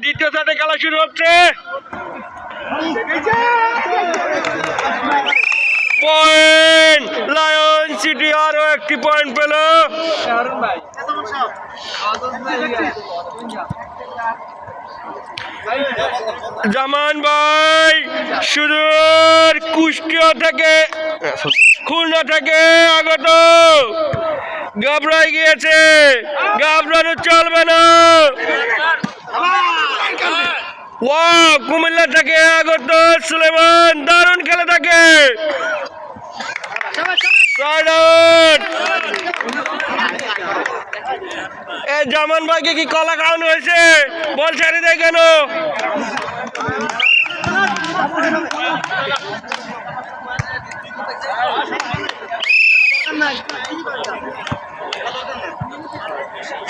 দ্বিতীয় সেটে খেলা শুরু হচ্ছে। পয়েন্ট লায়ন সিটি আরও একটি পয়েন্ট পেল। জামান ভাই, সুদূর কুষ্টিয়া থেকে খুলনা থেকে আগত। ঘাবড়াই গিয়েছে। ঘাবড়ানো চলবে না। ওয়াও, কুমিল্লা থেকে আগত সুলেমান দারুণ খেলে থাকে। এ জামান ভাইকে কি কলা খাওয়ানো হয়েছে? বল ছাড়ি দেয় কেন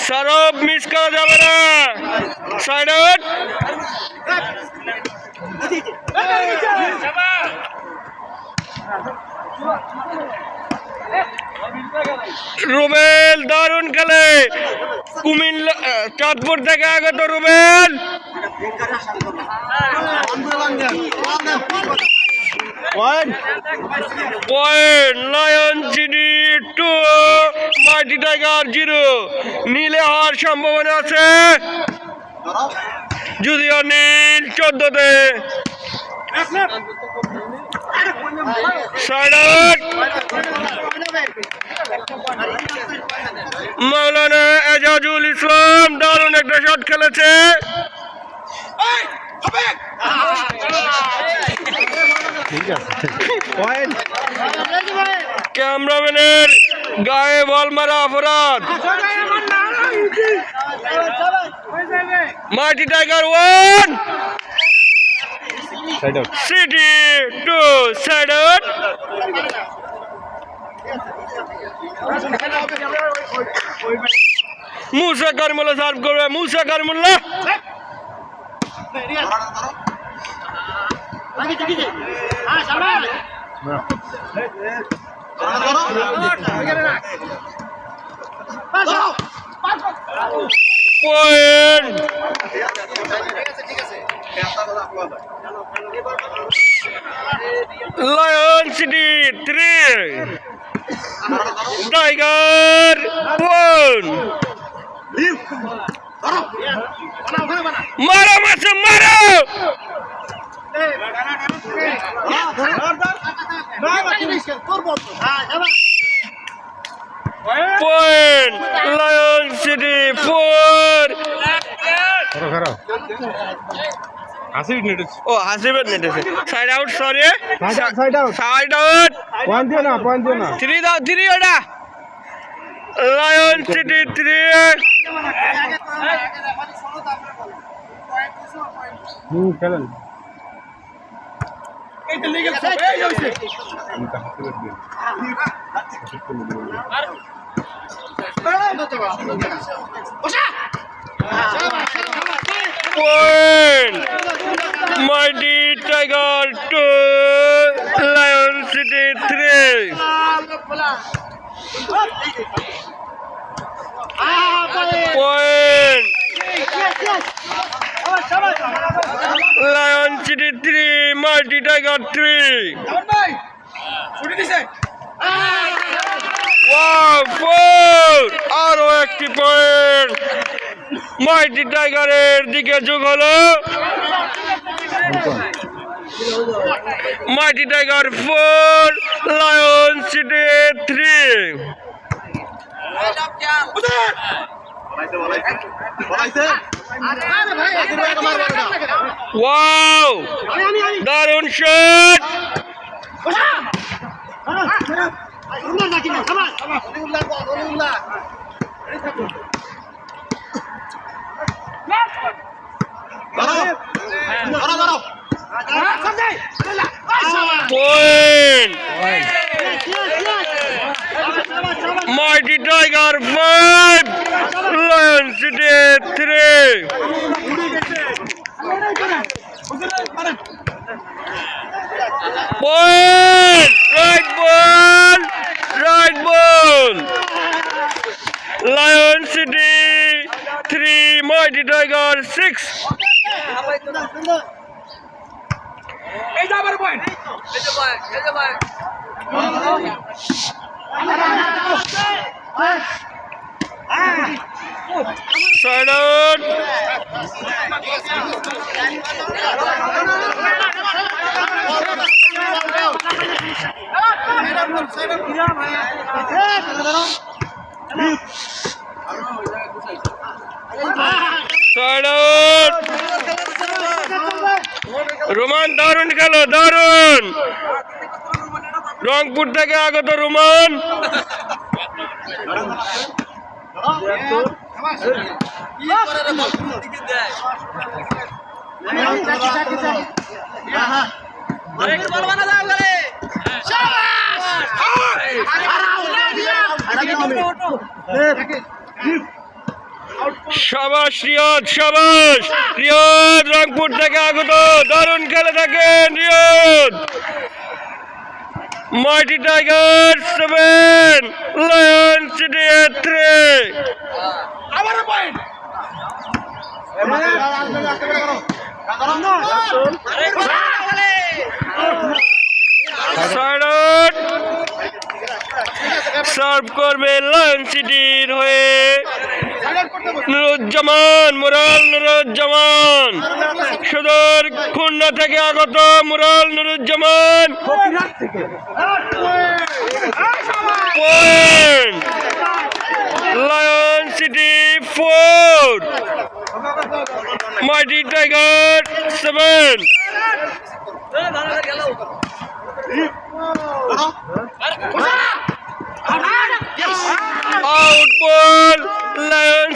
সরব মিস করা যাবে না সাইড আউট রুবেল দারুণ খেলে কুমিল্লা আহ, চাঁদপুর থেকে আগত Ruben point two Mighty Tiger zero নীলে হওয়ার সম্ভাবনা আছে। যদিও নীল চোদ্দতে। সাইড মাওলানা এজাজুল ইসলাম দারুণ একটা শট খেলেছে। ক্যামেরাম্যানের গায়ে বল মারা অপরাধ। Mighty Tiger one. City two side out Musa Karmulla serve করবে Musa Karmulla point Lion City three Tiger one মারো মাসে মারো পয়েন্ট লায়ন সিটি ফোর ও নেটেছে side out sorry side out side out point দিও না পয়েন্ট দিও না। Three দাও থ্রি ওটা। লায়ন সিটি থ্রি হুম খেলেন। Point Mighty Tiger two Lion City three point Lion City three Mighty Tiger three আরও একটি পয়েন্ট মাইটি টাইগারের দিকে যোগ হলো Mighty Tiger four Lion City three wow দারুণ shot Mighty Tiger five Lion City three Point! Right ball! Right ball! Lion City 3, Mighty Tiger 6. Side out side out Roman খেলো দারুণ রংপুর থেকে আগত রোমান সাবাস রিয়াদ সাবাস। রিয়াদ রংপুর থেকে আগত। দারুণ খেলে থাকেন Riyad. Mighty Tiger seven. Lion City three. Serve করবে লায়ন হয়ে নুরুজ্জামান মুরাল নুরুজ্জামান। সুদূর খুলনা থেকে আগত Mural Nuruzzaman. Point Lion City four Mighty Tiger seven out ball Lion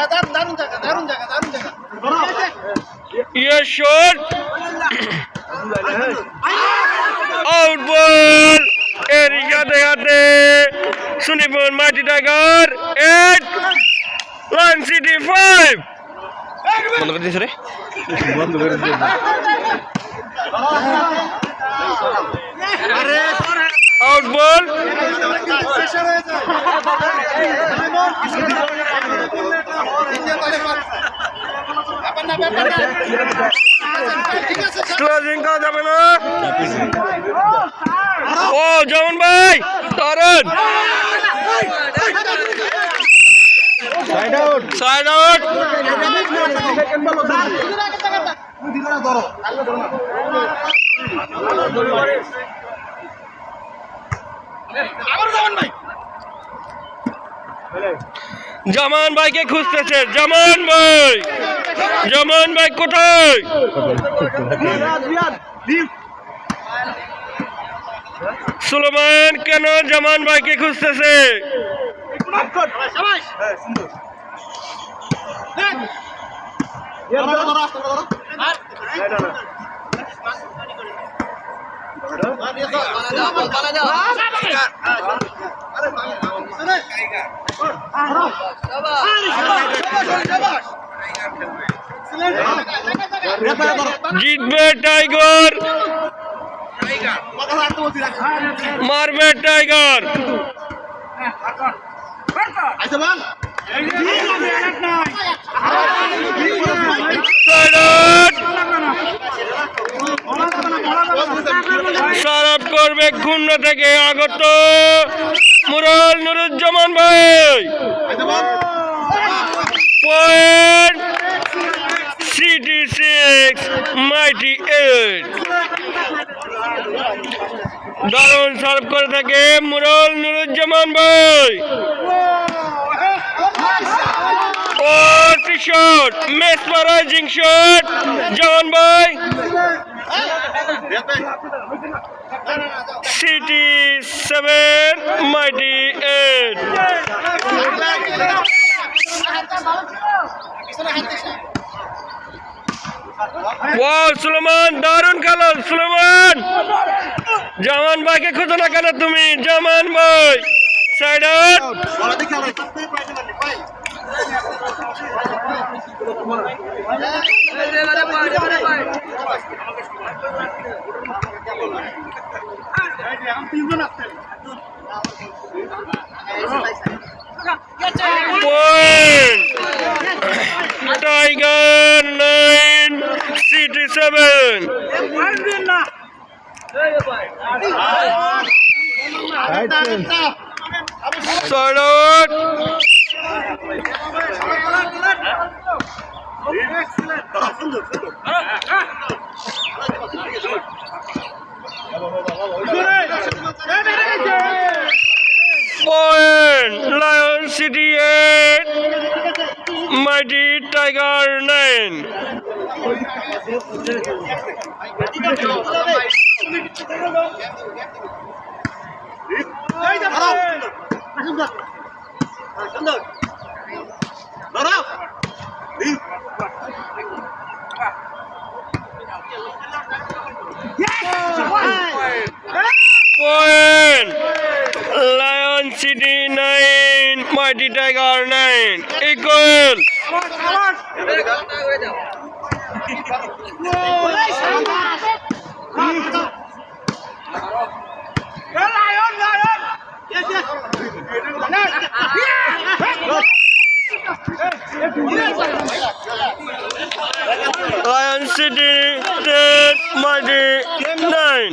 out দারুণ জায়গা দারুণ জায়গা দারুণ জায়গা। ইয়ে আউট বল এর সাথে সাথে সুনিপুর Mighty Tiger eight one City five বন্ধ করে দিয়েছে রে। বন্ধ করে আউট বল ক্লোজিং করা যাবে না। ও যেমন ভাই Tarun side out side out আবার যাবেন ভাই। জামান ভাইকে খুঁজতেছে। জামান ভাই! জামান ভাই কোথায়? সুলেমান কেন জামান ভাইকে খুঁজতেছে? জিতবে টাইগার মারবে টাইগার Side out! সারাপ করবে খুলনা থেকে আগত মুরাল নুরুজ্জামান ভাই। পয়েন্ট সিটি সিক্স মাইটি এইট দারুণ সার্ভ করে থাকে মুরল নুরুজ্জামান ভাই ও শট মেসমারাইজিং শট জামান ভাই। City seven Mighty eight wow Suleman দারুণ খেলো সুলেমান জামান ভাইকে খুঁজো না কেন তুমি জামান ভাই। Side out Tiger nine City seven side out point Lion City eight Mighty Tiger nine point Lion City nine Mighty Tiger nine equal Lion City ten Mighty nine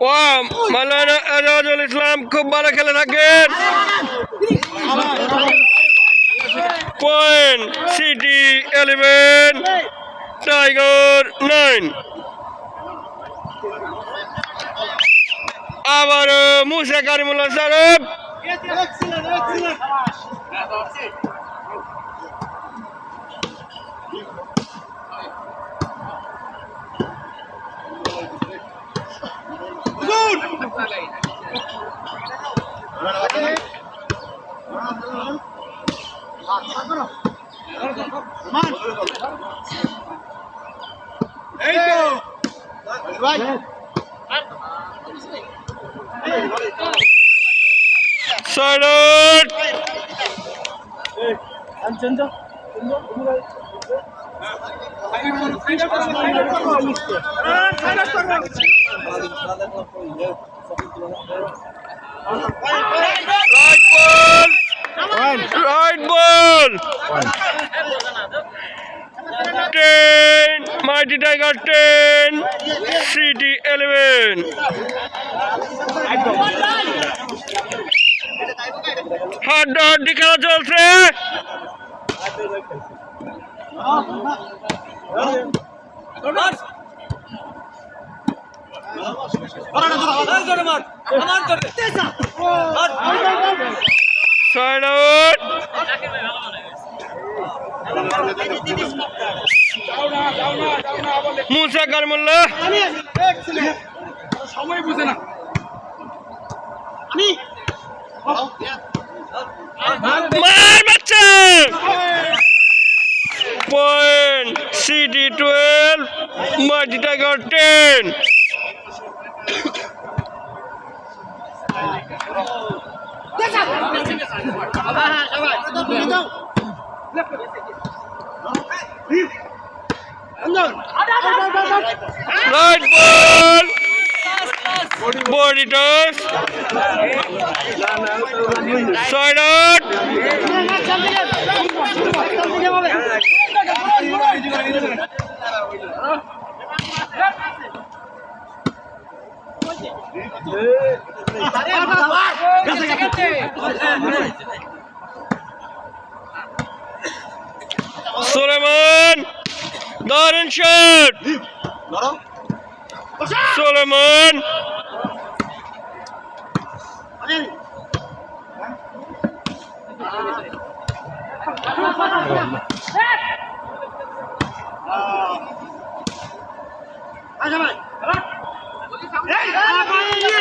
ওয়া মালানা আজাদুল ইসলাম খুব ভালো খেলে থাকেন। Point City eleven Tiger nine আবারও Musa serve side out ball ten Mighty Tiger ten City eleven হাড্ডা হাড্ডি খেলা চলছে side out Musa কারমুল্লা সময় বুঝে না মার বাচ্চা point City twelve Mighty Tiger ten right ball body toss side out Suleman দারুণ shot Suleman!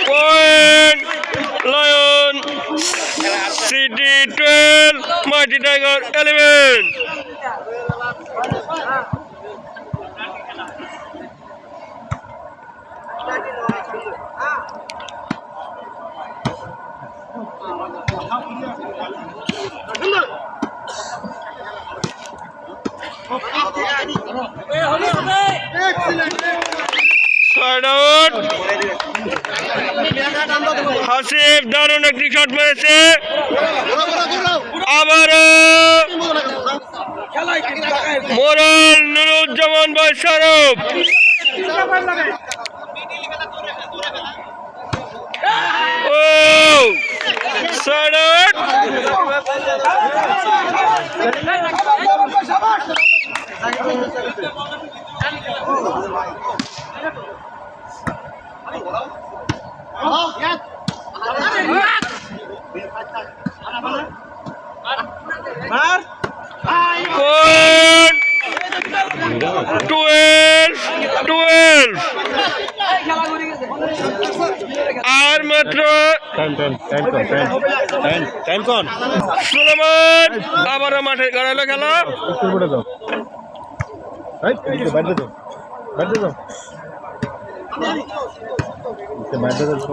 Point Lion City twelve Mighty Tiger eleven side out Hasif দারুণ একটি শট মেরেছে। আবারও মোরাল নুরুজ্জামান ভাই শারফ ও টুয়েলভ আর মাত্র সুলেমান আবারও মাঠে গড়ালো খেলা উপরে যাও বাইরে যাও বাইরে যাও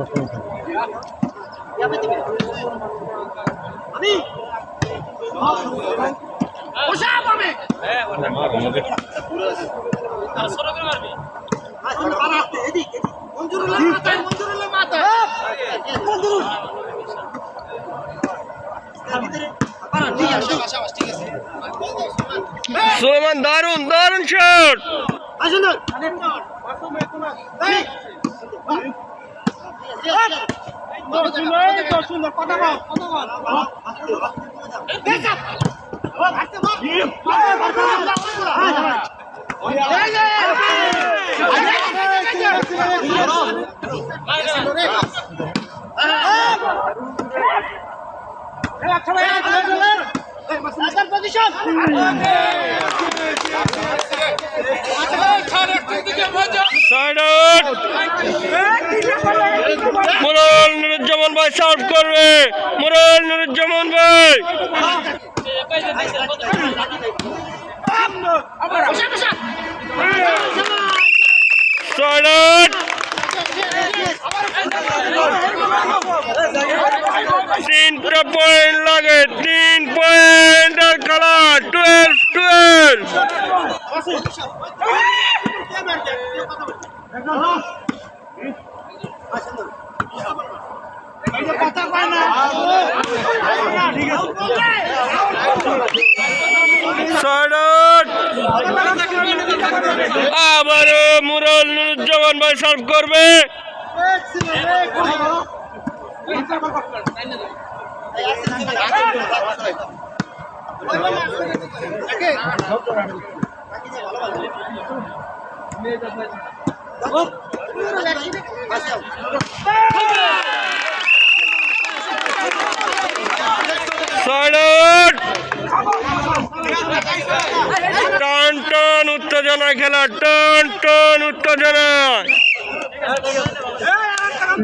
এদিকে বাইরে সুলেমান দারুণ দারুণ shot side out Mural Nuruzzaman ভাই সার্ভ করবে। মোরাল নুরুজ্জামান ভাই। তিনটা পয়েন্ট লাগে, তিন পয়েন্ট খেলা টুয়েলভ টুয়েলভ আবারও মুরাল নুরুজ্জামান ভাই সার্ভ করবে। সাইড আউট টান টান উত্তেজনা খেলা টান টান উত্তেজনা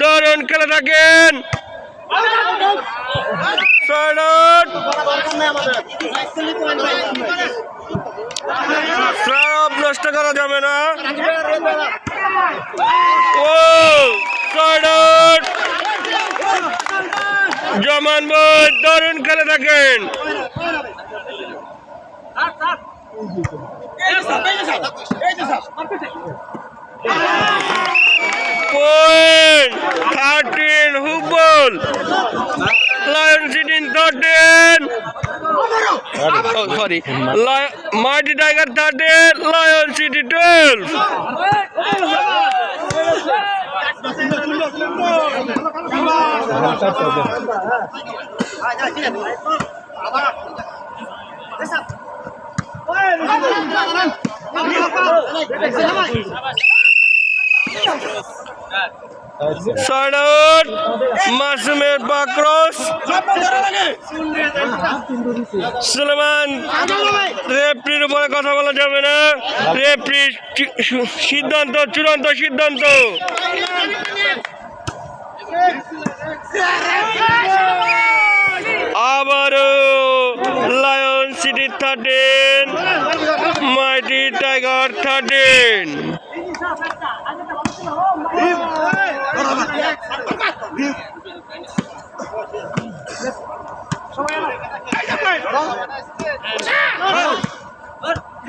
দারুণ খেলে থাকেন আউট নষ্ট করা যাবে না ও আউট জমান ভাই দারুণ খেলে থাকেন thirteen হুবল Lion City thirteen Oh, sorry. Lion, Mighty Tiger 13, Lion 12. মাসুমের বাক্রস সুলেমান রেফরির উপরে কথা বলা যাবে না রেফরি সিদ্ধান্ত চূড়ান্ত সিদ্ধান্ত আবারও Lion City thirteen Mighty Tiger thirteen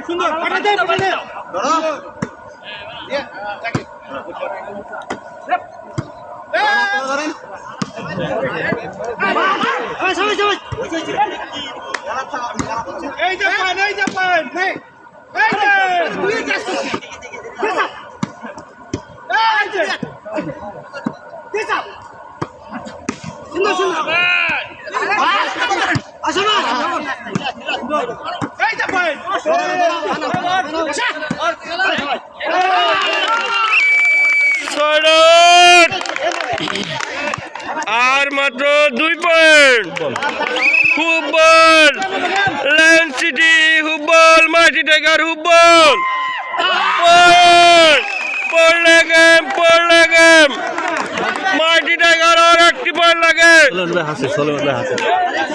সুন্দর পাঠাতে পাঠাতে এই যে পান এই যে পান এই যে তুই কাজ করছিস এই যে সুন্দর সুন্দর আসো না এই যে পান সরট আর মাত্র দুই point football Lion City football Mighty Tiger football. পড়লে গেম পড়লে গেম মাটি টাইগার আর একটি লাগে হাসি সোলেমান হাসি।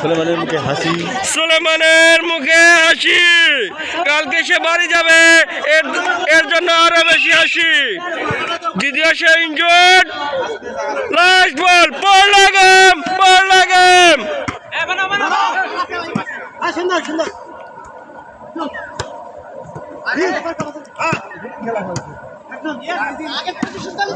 সোলেমানের মুখে হাসি। সুলেমানের মুখে হাসি। কালকে সে বাড়ি যাবে এর এর জন্য আরও বেশি হাসি। দ্বিতীয় সে ইনজুর্ড লাস্ট বল পড়লা গেম পড়লা গেম আ সুন্দর সুন্দর আগে থেকে সুন্দর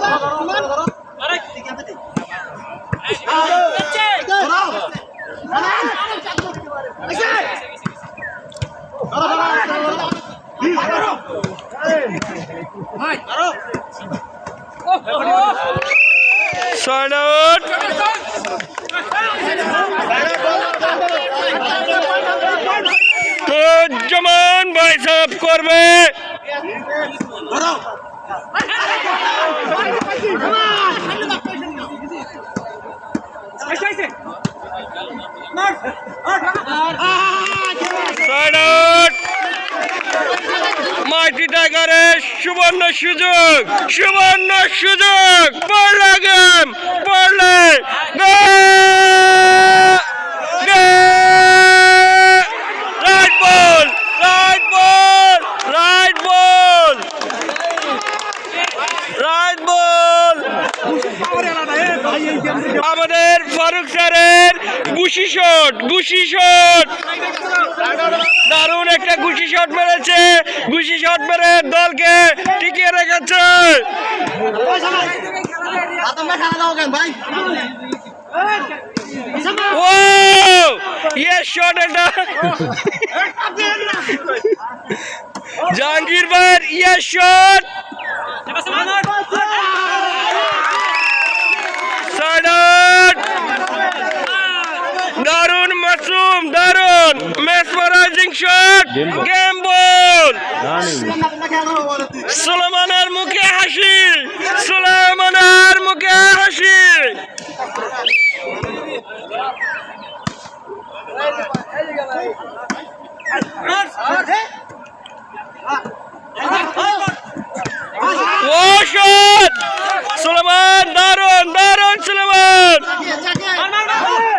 আউট তো জমান ভাই সাফ করবে সাইড আউট মাইটি টাইগারের সুবর্ণ সুযোগ সুবর্ণ সুযোগ পড়লে গেম পড়লে right ball right ball right ball right ball আমাদের ফারুক স্যারের গুশি শট গুশি শট দারুণ একটা গুশি শট মেরেছে গুশি শট মেরে দলকে টিকিয়ে রেখেছে তোমরা খানা দাও কেন ভাই ও ইয়ে শট এটা জাহাঙ্গীর ভাই ইয়ে শট সাইড দারুণ মাসুম দারুণ। মেসমারাইজিং শট গেম বল সুলেমানের মুখে হাসি সুলেমানের মুখে হাসি। ও শট সুলেমান, দারুণ দারুণ সুলেমান!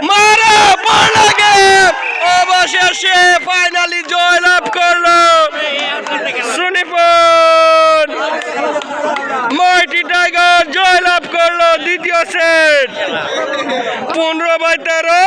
মারা অবশেষে ফাইনালি জয়লাভ করল সুনিপুর মাইটি টাইগার জয়লাভ করল দ্বিতীয় সেট পনেরো বাই তেরো।